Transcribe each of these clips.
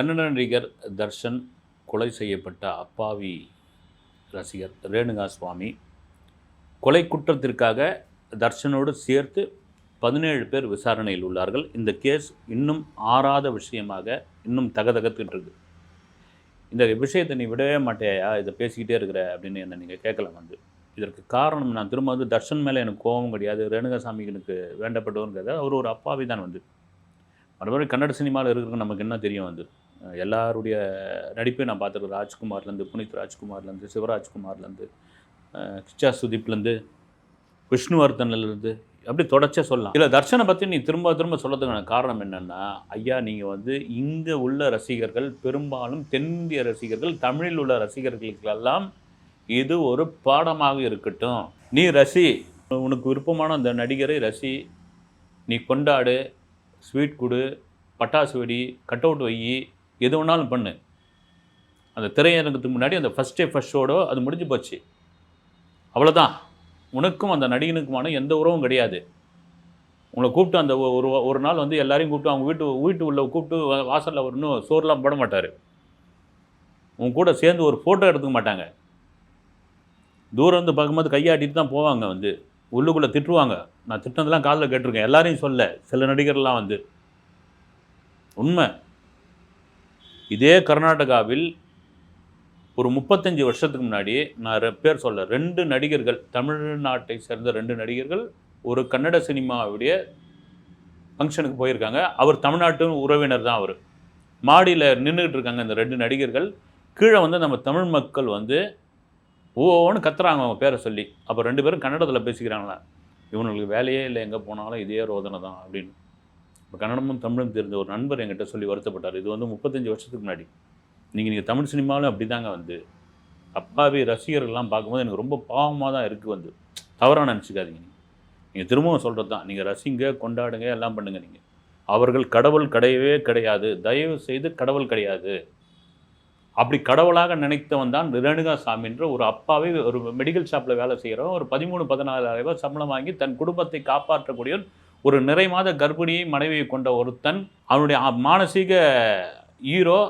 கன்னட நடிகர் தர்ஷன் கொலை செய்யப்பட்ட அப்பாவி ரசிகர் ரேணுகா சுவாமி கொலை குற்றத்திற்காக தர்ஷனோடு சேர்த்து பதினேழு பேர் விசாரணையில் உள்ளார்கள். இந்த கேஸ் இன்னும் ஆறாத விஷயமாக இன்னும் தகதகத்துட்டு இருக்கு இந்த விஷயத்தை நீ விடவே மாட்டேயா? இதை பேசிக்கிட்டே இருக்கிற அப்படின்னு என்னை நீங்கள் கேட்கலாம் வந்து. இதற்கு காரணம் நான் திரும்ப வந்து தர்ஷன் மேலே எனக்கு கோபம் கிடையாது. ரேணுகாசாமி எனக்கு வேண்டப்பட்டவங்கிறத அவர் ஒரு அப்பாவி தான் வந்து. மறுபடியும் கன்னட சினிமாவில் இருக்கிறது நமக்கு என்ன தெரியும் வந்து? எல்லாருடைய நடிப்பையும் நான் பார்த்துருக்கேன். ராஜ்குமார்லேருந்து புனித் ராஜ்குமார்லேருந்து சிவராஜ்குமார்லேருந்து கிச்சா சுதீப்லேருந்து விஷ்ணுவர்தன்லேருந்து அப்படி தொடர்ச்சியாக சொல்லலாம். இல்லை தர்ஷனை பற்றி நீ திரும்ப திரும்ப சொல்கிறதுக்கான காரணம் என்னென்னா ஐயா நீங்கள் வந்து இங்கே உள்ள ரசிகர்கள் பெரும்பாலும் தென்னிந்திய ரசிகர்கள் தமிழில் உள்ள ரசிகர்களுக்கெல்லாம் இது ஒரு பாடமாக இருக்கட்டும். நீ ரசி உனக்கு விருப்பமான அந்த நடிகரை ரசி நீ கொண்டாடு ஸ்வீட் கொடு பட்டாசு வெடி கட் அவுட் வை எது வேணாலும் பண்ணு. அந்த திரையரங்கத்துக்கு முன்னாடி அந்த ஃபஸ்ட் டே ஃபஸ்ட் ஷோடோ அது முடிஞ்சு போச்சு. அவ்வளோதான் உனக்கும் அந்த நடிகனுக்குமான எந்த உறவும் கிடையாது. உங்களை கூப்பிட்டு அந்த ஒ- ஒரு ஒரு நாள் வந்து எல்லாரையும் கூப்பிட்டு அவங்க வீட்டு வீட்டு உள்ள கூப்பிட்டு வா- வரணும் சோறுலாம் போட மாட்டார். உன் கூட சேர்ந்து ஒரு ஃபோட்டோ எடுத்துக்க மாட்டாங்க. தூரம் வந்து பார்க்கும்போது கையாட்டிட்டு தான் போவாங்க வந்து. உள்ளுக்குள்ளே திட்டுவாங்க. நான் திட்டினதெல்லாம் காதில் கேட்டிருக்கேன். எல்லாரையும் சொல்ல. சில நடிகர்லாம் வந்து. உண்மை. இதே கர்நாடகாவில் ஒரு முப்பத்தஞ்சு வருஷத்துக்கு முன்னாடி நான் பேர் சொல்ல ரெண்டு நடிகர்கள் தமிழ்நாட்டை சேர்ந்த ரெண்டு நடிகர்கள் ஒரு கன்னட சினிமாவுடைய ஃபங்க்ஷனுக்கு போயிருக்காங்க. அவர் தமிழ்நாட்டு உறவினர் தான் அவர். மாடியில் நின்றுக்கிட்டு இருக்காங்க இந்த ரெண்டு நடிகர்கள். கீழே வந்து நம்ம தமிழ் மக்கள் வந்து ஓன்னு கத்துறாங்க அவங்க பேரை சொல்லி. அப்போ ரெண்டு பேரும் கன்னடத்தில் பேசிக்கிறாங்களா? இவனுங்களுக்கு வேலையே இல்லை. எங்கே போனாலும் இதே ரோதனை தான் அப்படின்னு. இப்போ கன்னடமும் தமிழும் தெரிஞ்ச ஒரு நண்பர் என்கிட்ட சொல்லி வருத்தப்பட்டார். இது வந்து முப்பத்தஞ்சு வருஷத்துக்கு முன்னாடி. நீங்கள் நீங்கள் தமிழ் சினிமாவிலும் அப்படி தாங்க வந்து. அப்பாவி ரசிகர்கள்லாம் பார்க்கும்போது எனக்கு ரொம்ப பாவமாக தான் இருக்குது வந்து. தவறாக நினச்சிக்காதீங்க நீங்கள் நீங்கள் திரும்பவும் சொல்கிறது தான் நீங்கள் ரசிங்க கொண்டாடுங்க எல்லாம் பண்ணுங்க நீங்கள் அவர்கள் கடவுள் கிடையவே கிடையாது. தயவு செய்து கடவுள் கிடையாது. அப்படி கடவுளாக நினைத்தவன் தான் ரேணுகாசாமின்ற ஒரு அப்பாவே ஒரு மெடிக்கல் ஷாப்பில் வேலை செய்கிறவன் ஒரு பதிமூணு பதினாலாயிரம் ரூபாய் சம்பளம் வாங்கி தன் குடும்பத்தை காப்பாற்றக்கூடிய ஒரு நிறை மாத கர்ப்பிணியை மனைவியை கொண்ட ஒருத்தன் அவனுடைய மானசீக ஹீரோ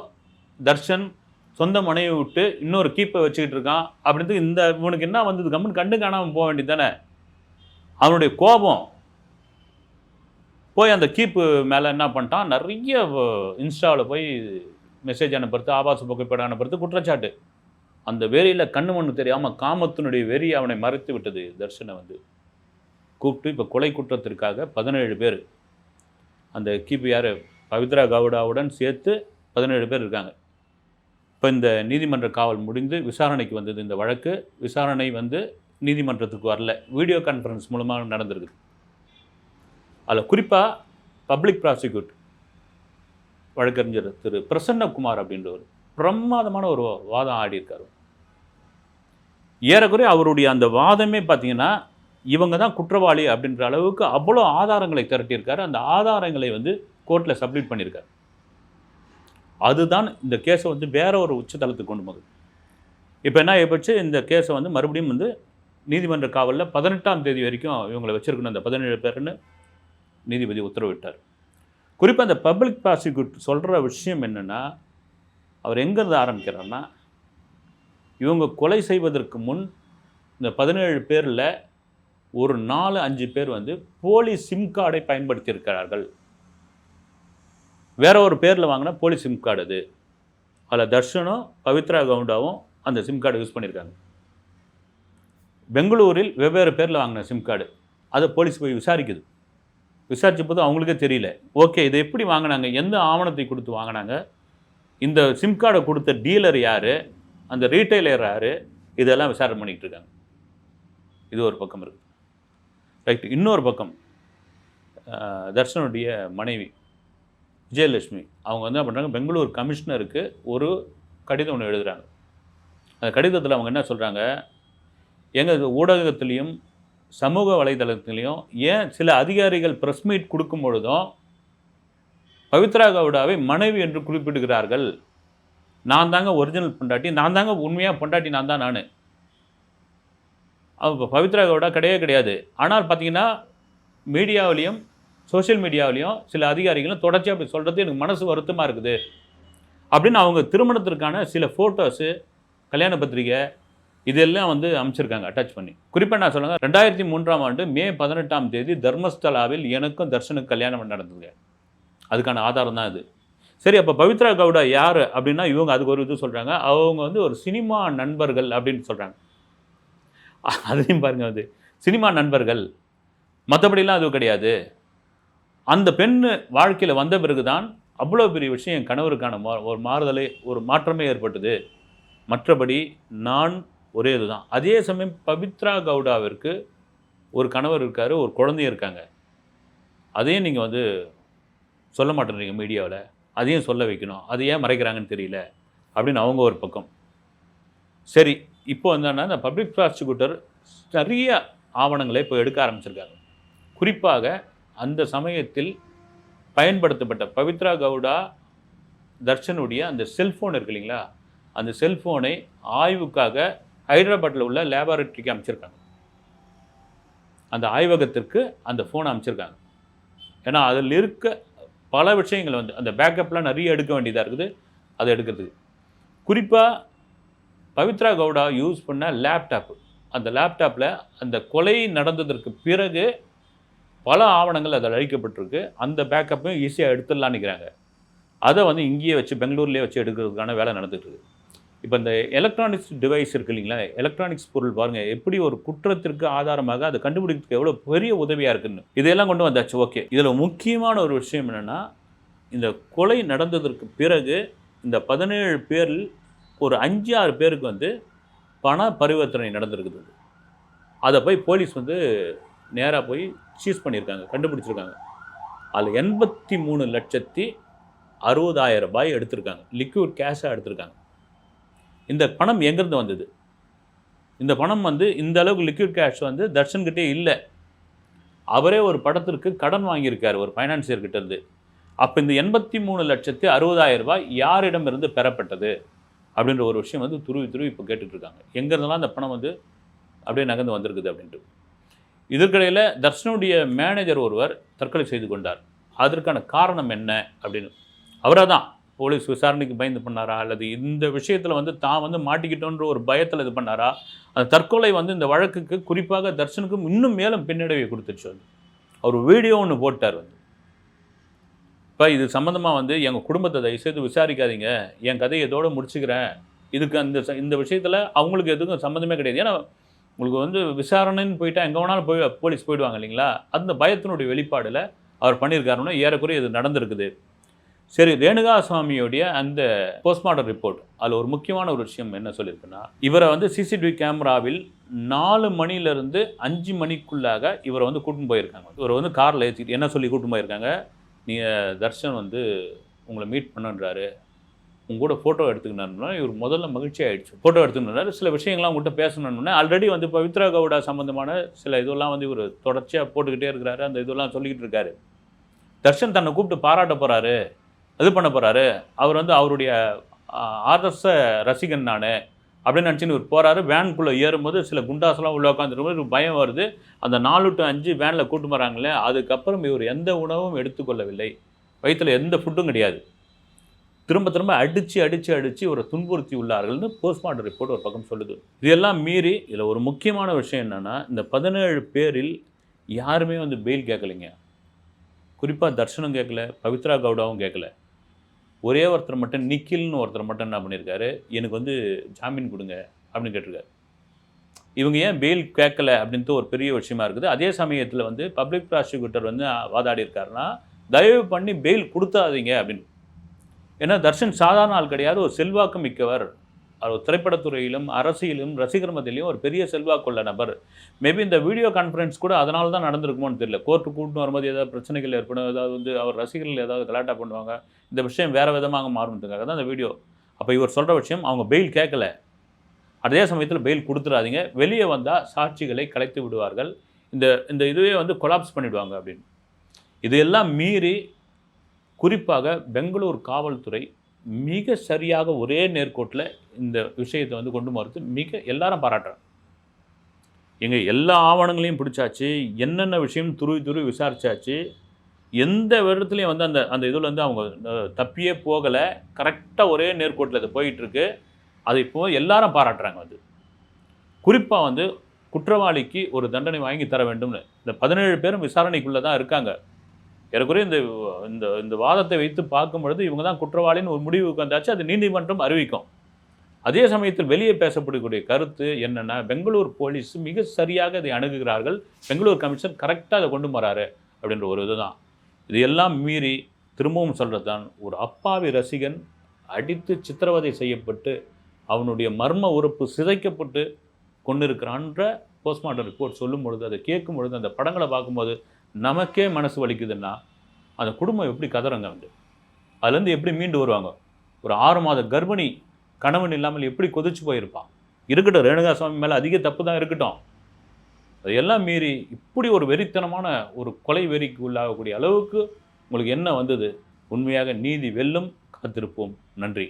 தர்ஷன் சொந்த மனைவி விட்டு இன்னொரு கீப்பை வச்சுக்கிட்டு இருக்கான். அப்படின்றது இந்த இவனுக்கு என்ன வந்தது? கம்முன்னு கண்டு காணாமல் போக வேண்டியது தானே அவனுடைய கோபம். போய் அந்த கீப்பு மேலே என்ன பண்ணிட்டான்? நிறைய இன்ஸ்டாவில் போய் மெசேஜ் அனுப்புறது ஆபாச புகைப்படம் அனுப்புறது குற்றச்சாட்டு. அந்த வெறியில் கண்ணு மண்ணு தெரியாமல் காமத்தினுடைய வெறி அவனை மறைத்து விட்டது தர்ஷனை வந்து. கூப்பிட்டு இப்போ கொலை குற்றத்திற்காக பதினேழு பேர் அந்த கிபி யார் பவித்ரா கவுடாவுடன் சேர்த்து பதினேழு பேர் இருக்காங்க. இப்போ இந்த நீதிமன்ற காவல் முடிந்து விசாரணைக்கு வந்தது இந்த வழக்கு. விசாரணை வந்து நீதிமன்றத்துக்கு வரல. வீடியோ கான்ஃபரன்ஸ் மூலமாக நடந்திருக்கு அதில் குறிப்பாக பப்ளிக் ப்ராசிக்யூட் வழக்கறிஞர் திரு பிரசன்னகுமார் அப்படின்றவர் பிரமாதமான ஒரு வாதம் ஆடியிருக்கார். ஏறக்குறைய அவருடைய அந்த வாதமே பார்த்தீங்கன்னா இவங்க தான் குற்றவாளி அப்படின்ற அளவுக்கு அவ்வளோ ஆதாரங்களை திரட்டியிருக்காரு. அந்த ஆதாரங்களை வந்து கோர்ட்டில் சப்மிட் பண்ணியிருக்காரு. அதுதான் இந்த கேஸை வந்து வேற ஒரு உச்சதளத்துக்கு கொண்டு போகுது. இப்போ என்ன ஆகிப்போச்சு இந்த கேஸை வந்து மறுபடியும் வந்து நீதிமன்ற காவலில் பதினெட்டாம் தேதி வரைக்கும் இவங்களை வச்சுருக்கணும். அந்த பதினேழு பேர்னு நீதிபதி உத்தரவிட்டார். குறிப்பாக அந்த பப்ளிக் ப்ராசிக்யூட் சொல்கிற விஷயம் என்னென்னா அவர் எங்கேருந்து ஆரம்பிக்கிறார்னா இவங்க கொலை செய்வதற்கு முன் இந்த பதினேழு பேரில் ஒரு நாலு அஞ்சு பேர் வந்து போலி சிம் கார்டை பயன்படுத்தியிருக்கிறார்கள். வேற ஒரு பேரில் வாங்கின போலி சிம் கார்டு அது. அதில் தர்ஷனும் பவித்ரா கவுண்டாவும் அந்த சிம் கார்டு யூஸ் பண்ணியிருக்காங்க. பெங்களூரில் வெவ்வேறு பேரில் வாங்கின சிம் கார்டு அதை போலீஸ் போய் விசாரிக்குது. விசாரித்த போது அவங்களுக்கே தெரியல. ஓகே இதை எப்படி வாங்கினாங்க? எந்த ஆவணத்தை கொடுத்து வாங்கினாங்க? இந்த சிம் கார்டை கொடுத்த டீலர் யார்? அந்த ரீட்டைலர் யார்? இதெல்லாம் விசாரணை பண்ணிகிட்டு இருக்காங்க. இது ஒரு பக்கம் இருக்குது ரைட் இன்னொரு பக்கம் தர்ஷனுடைய மனைவி விஜயலட்சுமி அவங்க வந்து என்ன பண்ணுறாங்க பெங்களூர் கமிஷனருக்கு ஒரு கடிதம் ஒன்று எழுதுகிறாங்க அந்த கடிதத்தில் அவங்க என்ன சொல்கிறாங்க எங்கள் ஊடகத்துலேயும் சமூக வலைதளத்துலேயும் ஏன் சில அதிகாரிகள் ப்ரெஸ் மீட் கொடுக்கும் பொழுதும் பவித்ரா கவுடாவை மனைவி என்று குறிப்பிடுகிறார்கள். நான் தாங்க ஒரிஜினல் பொண்டாட்டி நான் தாங்க உண்மையாக பொண்டாட்டி நான் தான் நான். பவித்ரா கவுடா கிடையவே கிடையாது. ஆனால் பார்த்தீங்கன்னா மீடியாவிலையும் சோஷியல் மீடியாவிலையும் சில அதிகாரிகளும் தொடர்ச்சியாக அப்படி சொல்கிறது எனக்கு மனசு வருத்தமாக இருக்குது. அப்படின்னு அவங்க திருமணத்திற்கான சில ஃபோட்டோஸு கல்யாண பத்திரிகை இதெல்லாம் வந்து அமைச்சிருக்காங்க அட்டாச் பண்ணி. குறிப்பாக நான் சொல்லுங்கள் ரெண்டாயிரத்தி மூன்றாம் ஆண்டு மே பதினெட்டாம் தேதி தர்மஸ்தலாவில் எனக்கும் தர்ஷனுக்கு கல்யாணம் நடந்ததுங்க. அதுக்கான ஆதாரம் தான் இது சரி அப்போ பவித்ரா கவுடா யார் அப்படின்னா இவங்க அதுக்கு ஒரு இது சொல்கிறாங்க அவங்க வந்து ஒரு சினிமா நண்பர்கள் அப்படின்னு சொல்கிறாங்க அதையும் பாருங்கள் வந்து சினிமா நண்பர்கள் மற்றபடிலாம் அதுவும் கிடையாது. அந்த பெண் வாழ்க்கையில் வந்த பிறகு தான் அவ்வளோ பெரிய விஷயம் என் கணவருக்கான மா ஒரு மாறுதலை ஒரு மாற்றமே ஏற்பட்டது. மற்றபடி நான் ஒரே இதுதான். அதே சமயம் பவித்ரா கவுடாவிற்கு ஒரு கணவர் இருக்கார் ஒரு குழந்தையும் இருக்காங்க. அதையும் நீங்கள் வந்து சொல்ல மாட்டேறீங்க மீடியாவில். அதையும் சொல்ல வைக்கணும். அதை ஏன் மறைக்கிறாங்கன்னு தெரியல. அப்படின்னு அவங்க ஒரு பக்கம். சரி இப்போ என்னன்னா இந்த பப்ளிக் ப்ராசிக்யூட்டர் நிறைய ஆவணங்களை இப்போ எடுக்க ஆரம்பிச்சிருக்காங்க குறிப்பாக அந்த சமயத்தில் பயன்படுத்தப்பட்ட பவித்ரா கவுடா தர்ஷனுடைய அந்த செல்ஃபோன் இருக்கு இல்லைங்களா? அந்த செல்ஃபோனை ஆய்வுக்காக ஹைதராபாத்தில் உள்ள லேபார்டரிக்கு அமைச்சிருக்காங்க. அந்த ஆய்வகத்திற்கு அந்த ஃபோனை அமைச்சிருக்காங்க. ஏன்னா அதில் இருக்க பல விஷயங்கள் வந்து அந்த பேக்கப்லாம் நிறைய எடுக்க வேண்டியதாக இருக்குது. அதை எடுக்கிறதுக்கு. குறிப்பாக பவித்ரா கவுடா யூஸ் பண்ண லேப்டாப்பு அந்த லேப்டாப்பில் அந்த கொலை நடந்ததற்கு பிறகு பல ஆவணங்கள் அதில் அழிக்கப்பட்டிருக்கு. அந்த பேக்கப்பையும் ஈஸியாக எடுத்துடலான்னு நினைக்கிறாங்க. அதை வந்து இங்கேயே வச்சு பெங்களூர்லேயே வச்சு எடுக்கிறதுக்கான வேலை நடந்துகிட்ருக்கு. இப்போ இந்த எலக்ட்ரானிக்ஸ் டிவைஸ் இருக்கு இல்லைங்களா? எலக்ட்ரானிக்ஸ் பொருள் பாருங்கள் எப்படி ஒரு குற்றத்திற்கு ஆதாரமாக அதை கண்டுபிடிக்கிறதுக்கு எவ்வளோ பெரிய உதவியாக இருக்குன்னு. இதையெல்லாம் கொண்டு வந்தாச்சு ஓகே. இதில் முக்கியமான ஒரு விஷயம் என்னென்னா இந்த கொலை நடந்ததற்கு பிறகு இந்த பதினேழு பேரில் ஒரு அஞ்சு ஆறு பேருக்கு வந்து பண பரிவர்த்தனை நடந்திருக்குது. அதை போய் போலீஸ் வந்து நேராக போய் சீஸ் பண்ணியிருக்காங்க கண்டுபிடிச்சிருக்காங்க. அதில் எண்பத்தி மூணு லட்சத்தி அறுபதாயிரம் ரூபாய் எடுத்திருக்காங்க. லிக்விட் கேஷாக எடுத்திருக்காங்க. இந்த பணம் எங்கேருந்து வந்தது? இந்த பணம் வந்து இந்த அளவுக்கு லிக்விட் கேஷ் வந்து தர்ஷன்கிட்டே இல்லை. அவரே ஒரு படத்திற்கு கடன் வாங்கியிருக்கார் ஒரு ஃபைனான்சியர்கிட்ட இருந்து. அப்போ இந்த எண்பத்தி மூணு லட்சத்தி அறுபதாயிரம் ரூபாய் யாரிடமிருந்து பெறப்பட்டது? அப்படின்ற ஒரு விஷயம் வந்து துருவி துருவி இப்போ கேட்டுட்ருக்காங்க. எங்கேருந்தெல்லாம் அந்த பணம் வந்து அப்படியே நகர்ந்து வந்திருக்குது அப்படின்ட்டு. இதற்கிடையில் தர்ஷனுடைய மேனேஜர் ஒருவர் தற்கொலை செய்து கொண்டார். அதற்கான காரணம் என்ன அப்படின்னு. அவராக தான் போலீஸ் விசாரணைக்கு பயந்து பண்ணாரா? அல்லது இந்த விஷயத்தில் வந்து தான் வந்து மாட்டிக்கிட்டோன்ற ஒரு பயத்தில் இது பண்ணாரா? அந்த தற்கொலை வந்து இந்த வழக்குக்கு குறிப்பாக தர்ஷனுக்கும் இன்னும் மேலும் பின்னடைவை கொடுத்துருச்சு அது. அவர் வீடியோ ஒன்று போட்டார் வந்து. இப்போ இது சம்மந்தமாக வந்து எங்கள் குடும்பத்தை தயவுசெய்து விசாரிக்காதீங்க. என் கதையை இதோடு முடிச்சுக்கிறேன். இதுக்கு அந்த ச- இந்த விஷயத்தில் அவங்களுக்கு எதுக்கும் சம்மந்தமே கிடையாது. ஏன்னா உங்களுக்கு வந்து விசாரணைன்னு போயிட்டா எங்கே வேணாலும் போய் போலீஸ் போயிடுவாங்க இல்லைங்களா? அந்த பயத்தினுடைய வெளிப்பாடில் அவர் பண்ணியிருக்காருன்னா ஏறக்குறைய இது நடந்திருக்குது. சரி ரேணுகா சுவாமியோடைய அந்த போஸ்ட்மார்ட்டம் ரிப்போர்ட் அதில் ஒரு முக்கியமான ஒரு விஷயம் என்ன சொல்லியிருக்குன்னா இவரை வந்து சிசிடிவி கேமராவில் நாலு மணிலேருந்து அஞ்சு மணிக்குள்ளாக இவரை வந்து கூட்டின்னு போயிருக்காங்க. இவரை வந்து காரில் ஏற்றிட்டு என்ன சொல்லி கூட்டின்னு போயிருக்காங்க? நீங்கள் தர்ஷன் வந்து உங்களை மீட் பண்ணுன்றாரு. உங்க கூட ஃபோட்டோ எடுத்துக்கினாருன்னா இவர் முதல்ல மகிழ்ச்சி ஆகிடுச்சு ஃபோட்டோ எடுத்துக்கினாரு சில விஷயங்கள்லாம் உங்கள்கிட்ட பேசணும்னா ஆல்ரெடி வந்து பவித்ரா கவுடா சம்மந்தமான சில இதெல்லாம் வந்து இவர் தொடர்ச்சியாக போட்டுக்கிட்டே இருக்கிறாரு. அந்த இதெல்லாம் சொல்லிக்கிட்டு இருக்காரு. தர்ஷன் தன்னை கூப்பிட்டு பாராட்ட போகிறாரு இது பண்ண போகிறாரு அவர் வந்து அவருடைய ஆதர்ச ரசிகன் நான். அப்படின்னு நினச்சின்னு இவர் போகிறாரு வேனுக்குள்ளே ஏறும்போது சில குண்டாசெல்லாம் உள்ள உட்காந்துருக்கும்போது ஒரு பயம் வருது. அந்த நாலு டு அஞ்சு வேனில் கூட்டு வராங்களே அதுக்கப்புறம் இவர் எந்த உணவும் எடுத்துக்கொள்ளவில்லை. வயிற்றில் எந்த ஃபுட்டும் கிடையாது. திரும்ப திரும்ப அடித்து அடித்து அடித்து ஒரு துன்புறுத்தி உள்ளார்கள்னு போஸ்ட்மார்ட்டம் ரிப்போர்ட் ஒரு பக்கம் சொல்லுது. இதெல்லாம் மீறி இதில் ஒரு முக்கியமான விஷயம் என்னென்னா இந்த பதினேழு பேரில் யாருமே வந்து பெயில் கேட்கலைங்க குறிப்பாக தர்ஷனும் கேட்கல பவித்ரா கவுடாவும் கேட்கல ஒரே ஒருத்தர் மட்டும் நிக்கில்னு ஒருத்தர் மட்டும் என்ன பண்ணியிருக்காரு எனக்கு வந்து ஜாமீன் கொடுங்க அப்படின்னு கேட்டிருக்காரு. இவங்க ஏன் பெயில் கேட்கல அப்படின்ட்டு ஒரு பெரிய விஷயமா இருக்குது. அதே சமயத்தில் வந்து பப்ளிக் ப்ராசிக்யூட்டர் வந்து வாதாடி இருக்காருன்னா தயவு பண்ணி பெயில் கொடுத்தாதீங்க அப்படின்னு. ஏன்னா தர்ஷன் சாதாரண ஆள் கிடையாது ஒரு செல்வாக்கு மிக்கவர். அவர் திரைப்படத்துறையிலும் அரசியலும் ரசிகர் மத்தியிலையும் ஒரு பெரிய செல்வாக்குள்ள நபர். மேபி இந்த வீடியோ கான்ஃபரன்ஸ் கூட அதனால தான் நடந்திருக்குமோன்னு தெரியல. கோர்ட்டு கூட்டின்னு வரும்போது ஏதாவது பிரச்சனைகள் ஏற்படும் ஏதாவது வந்து அவர் ரசிகர்கள் ஏதாவது கலாட்டா பண்ணுவாங்க இந்த விஷயம் வேறு விதமாக மாறுறதுக்காக தான் இந்த வீடியோ அப்போ இவர் சொல்கிற விஷயம் அவங்க பெயில் கேட்கல அதே சமயத்தில் பெயில் கொடுத்துடாதீங்க வெளியே வந்தால் சாட்சிகளை கலைத்து விடுவார்கள். இந்த இந்த இதுவே வந்து கொலாப்ஸ் பண்ணிவிடுவாங்க அப்படின்னு. இதையெல்லாம் மீறி குறிப்பாக பெங்களூர் காவல்துறை மிக சரியாக ஒரே நேர்கோட்டில் இந்த விஷயத்தை வந்து கொண்டு போகிறது மிக எல்லாரும் பாராட்டுறாங்க. எங்கள் எல்லா ஆவணங்களையும் பிடிச்சாச்சு என்னென்ன விஷயம் துருவி துருவி விசாரித்தாச்சு எந்த வருடத்துலையும் வந்து அந்த அந்த இதில் வந்து அவங்க தப்பியே போகலை. கரெக்டாக ஒரே நேர்கோட்டில் அது போயிட்டுருக்கு. அதை இப்போ எல்லாரும் பாராட்டுறாங்க வந்து. குறிப்பாக வந்து குற்றவாளிக்கு ஒரு தண்டனை வாங்கி தர வேண்டும்னு. இந்த பதினேழு பேரும் விசாரணைக்குள்ளே தான் இருக்காங்க. ஏறக்குறைய இந்த இந்த இந்த வாதத்தை வைத்து பார்க்கும் பொழுது இவங்க தான் குற்றவாளின்னு ஒரு முடிவுக்கு வந்தாச்சு. அது நீதிமன்றம் அறிவிக்கும். அதே சமயத்தில் வெளியே பேசப்படக்கூடிய கருத்து என்னென்னா பெங்களூர் போலீஸ் மிக சரியாக இதை அணுகுகிறார்கள். பெங்களூர் கமிஷன் கரெக்டாக அதை கொண்டு வராரு அப்படின்ற ஒரு இதுதான். இது எல்லாம் மீறி திரும்பவும் சொல்கிறது தான் ஒரு அப்பாவி ரசிகன் அடித்து சித்திரவதை செய்யப்பட்டு அவனுடைய மர்ம உறுப்பு சிதைக்கப்பட்டு கொண்டிருக்கிறான்ற போஸ்ட்மார்ட்டம் ரிப்போர்ட் சொல்லும் பொழுது அதை கேட்கும் பொழுது அந்த படங்களை பார்க்கும்போது நமக்கே மனசு வலிக்குதுன்னா அந்த குடும்பம் எப்படி கதறங்க வந்து? அதுலேருந்து எப்படி மீண்டு வருவாங்க? ஒரு ஆறு மாத கர்ப்பிணி கணவன் இல்லாமல் எப்படி கொதிச்சு போயிருப்பான்? இருக்கட்டும் ரேணுகா சுவாமி மேலே அதிக தப்பு தான் இருக்கட்டும். அதையெல்லாம் மீறி இப்படி ஒரு வெறித்தனமான ஒரு கொலை வெறிக்கு உள்ளாகக்கூடிய அளவுக்கு உங்களுக்கு என்ன வந்தது? உண்மையாக நீதி வெல்லும் காத்திருப்போம். நன்றி.